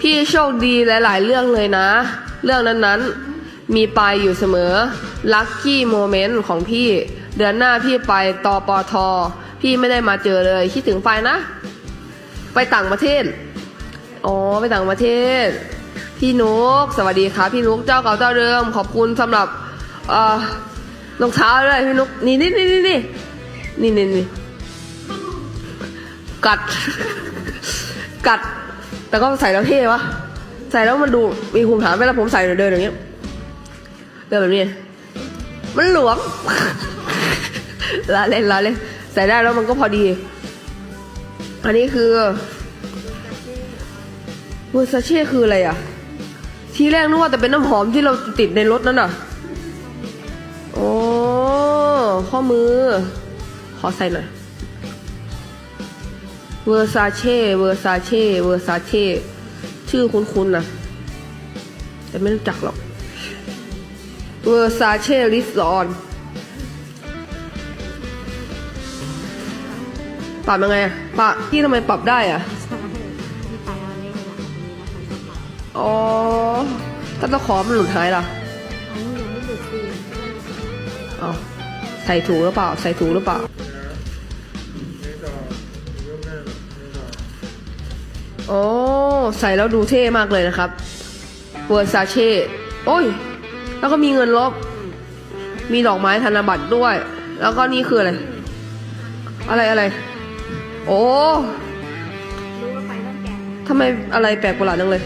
พี่โชคดีหลายๆ เรื่องเลยนะ เรื่องนั้นๆ มีไปอยู่เสมอ ลัคกี้โมเมนต์ของพี่ เดือนหน้าพี่ไปตปอทอ พี่ไม่ได้มาเจอเลย คิดถึงไปนะ ไปต่างประเทศ อ๋อ ไปต่างประเทศ พี่นุก สวัสดีครับพี่นุก เจ้าเก่าเจ้าเดิม ขอบคุณสำหรับรองเท้าด้วยพี่นุก นี่นี่นี่นี่นี่นี่นี่กัด กัด แต่ก็ใส่แล้วเท่วะ ใส่แล้วมันดูมีภูมิฐานเวลาผมใส่เดินอย่างเงี้ยเดินแบบนี้ มันหลวมละเล่นละเล่นใส่ได้แล้วมันก็พอดี อันนี้คือเวอร์ซาเช่คืออะไรอะ ทีแรกนึกว่าแต่เป็นน้ำหอมที่เราติดในรถนั่นน่ะ โอ้ ข้อมือ ขอใส่หน่อย เวอร์ซาเช่เวอร์ซาเช่เวอร์ซาเช่ชื่อคุ้นๆนะแต่ไม่รู้จักหรอกเวอร์ซาเช่ลิสออนปรับยังไงอะปะพี่ทำไมปรับได้อะใช่ที่ไปเอาเลขหลักนี้นะคะก็ปรับอ๋อถ้าตะขอมันหลุดหายล่ะอันนี้ยังไม่หลุดซีนเอาใส่ถูกหรือเปล่า ใส่ถูกหรือเปล่า โอ้ใส่แล้วดูเท่มากเลยนะครับเวอร์ซาเช่โอ้ย แล้วก็มีเงินลบ มีดอกไม้ธนบัตรด้วย แล้วก็นี่คืออะไร อะไรอะไร โอ้ทำไมอะไรแปลกประหลาดจังเลย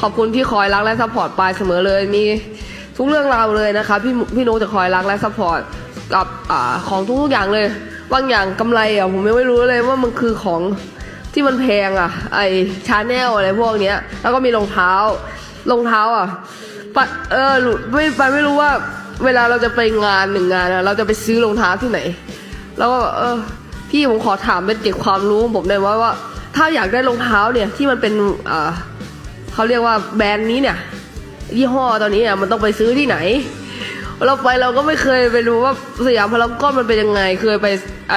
ขอบคุณที่คอยรักและซัพพอร์ตปายเสมอเลย มีทุกเรื่องราวเลยนะคะพี่พี่โนจะคอยรักและซัพพอร์ตกับอของทุกๆอย่างเลยบางอย่างกำไรอะผมไม่รู้เลยว่ามันคือของที่มันแพงอะ ไอชาแนลอะไรพวกเนี้ย แล้วก็มีรองเท้ารองเท้าอะปะเออไม่ปไม่รู้ว่า เวลาเราจะไปงานหนึ่งงานเราจะไปซื้อรองเท้าที่ไหน แล้วก็เออพี่ผมขอถามเป็นเก็บความรู้ของผมได้ว่าว่า ถ้าอยากได้รองเท้าเนี่ยที่มันเป็นอ่า เขาเรียกว่าแบรนด์นี้เนี่ย ยี่ห้อตอนนี้อะมันต้องไปซื้อที่ไหน เราไปเราก็ไม่เคยไปรู้ว่าสยามพารากอนมันเป็นยังไง เคยไปไอ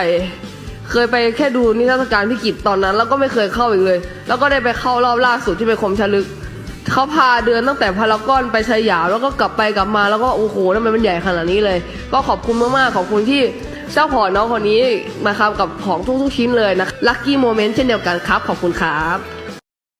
เคยไปแค่ดูนิทรรศการพิกิจตอนนั้น แล้วก็ไม่เคยเข้าอีกเลย แล้วก็ได้ไปเข้ารอบล่าสุดที่ไปคมชลึกเขาพาเดินตั้งแต่พารากอนไปสยามแล้วก็กลับไปกลับมาแล้วก็โอ้โหทำไมมันใหญ่ขนาดนี้เลย ก็ขอบคุณมากๆขอบคุณที่เจ้าของน้องคนนี้นะครับกับของทุกๆชิ้นเลยนะลัคกี้โมเมนต์เช่นเดียวกันครับ ขอบคุณครับ